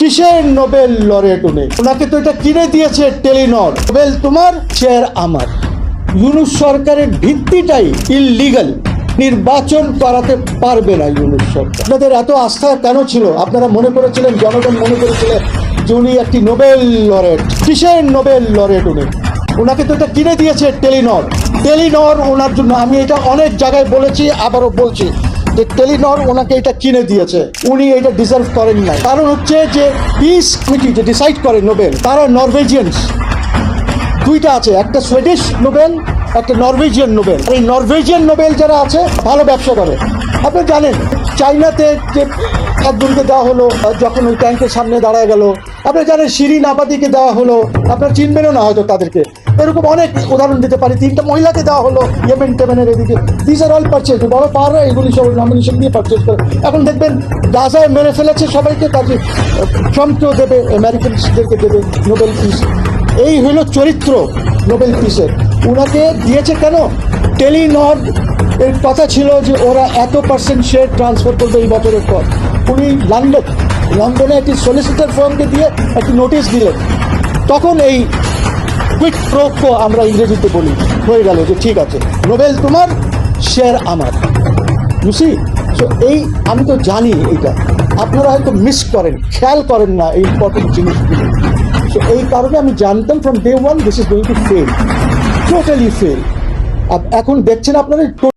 কিসের Nobel laureate উনি? ওনাকে তো এটা কিনে দিয়েছে টেলিনর। নোবেল তোমার শেয়ার আমার। ইউনুস সরকারের ভিত্তিটাই ইললিগাল নির্বাচন করাতে পারবে না ইউনুস সরকার। আপনাদের এত আস্থা কেন ছিল? আপনারা মনে করেছিলেন, জনগণ মনে করেছিলেন যে উনি একটি নোবেল লরেট কিসের নোবেল লরেট উনি? ওনাকে তো এটা কিনে দিয়েছে টেলিনর। টেলিনর ওনার জন্য আমি এটা অনেক জায়গায় বলেছি, আবারও বলছি। যে টেলিনর ওনাকে এটা কিনে দিয়েছে, উনি এটা ডিজার্ভ করেন না কারণ হচ্ছে যে পিস কমিটি যে ডিসাইড করে নোবেল, তারা নরওয়েজিয়ানস। দুইটা আছে, একটা সুইডিশ নোবেল, একটা নরওয়েজিয়ান নোবেল। এই নরওয়েজিয়ান নোবেল যারা আছে, ভালো ব্যবসা করে। আপনি জানেন চাইনাতে যে একজনকে দেওয়া হলো যখন ওই ট্যাঙ্কের সামনে দাঁড়ায় গেল আপনি জানেন শিরিন আবাদিকে দেওয়া হলো, আপনার চিনবেনও না হয়তো তাদেরকে। এরকম অনেক উদাহরণ দিতে পারি, তিনটা মহিলাকে দেওয়া হলো, ইয়েমেন, টেমেনের এদিকে। দিস আর অল পারচেজ বড় পাওয়াররা এগুলি সব নমিনেশন দিয়ে পারচেজ করে। এখন দেখবেন গাজায় মেরে ফেলেছে সবাইকে কাজে ট্রাম্পকেও দেবে আমেরিকানসদেরকে দেবে নোবেল পিস। এই হলো চরিত্র নোবেল পিসের। ওনাকে দিয়েছে কেন? টেলিনর, এর কথা ছিল যে ওরা এত পার্সেন্ট শেয়ার ট্রান্সফার করবে এই বছরের পর। উনি লন্ডন লন্ডনে একটি সলিসিটার ফার্মকে দিয়ে একটি নোটিশ দিলেন। তখন এই কুইক প্রোকো আমরা ইংরেজিতে বলি, হয়ে গেল যে ঠিক আছে, নোবেল তোমার শেয়ার আমার। বুঝি সো এই আমি তো জানি এটা। আপনারা হয়তো মিস করেন, খেয়াল করেন না এই ইম্পর্টেন্ট জিনিসগুলো। সো এই কারণে আমি জানতাম from day one this is going to fail totally fail এখন দেখছেন আপনারা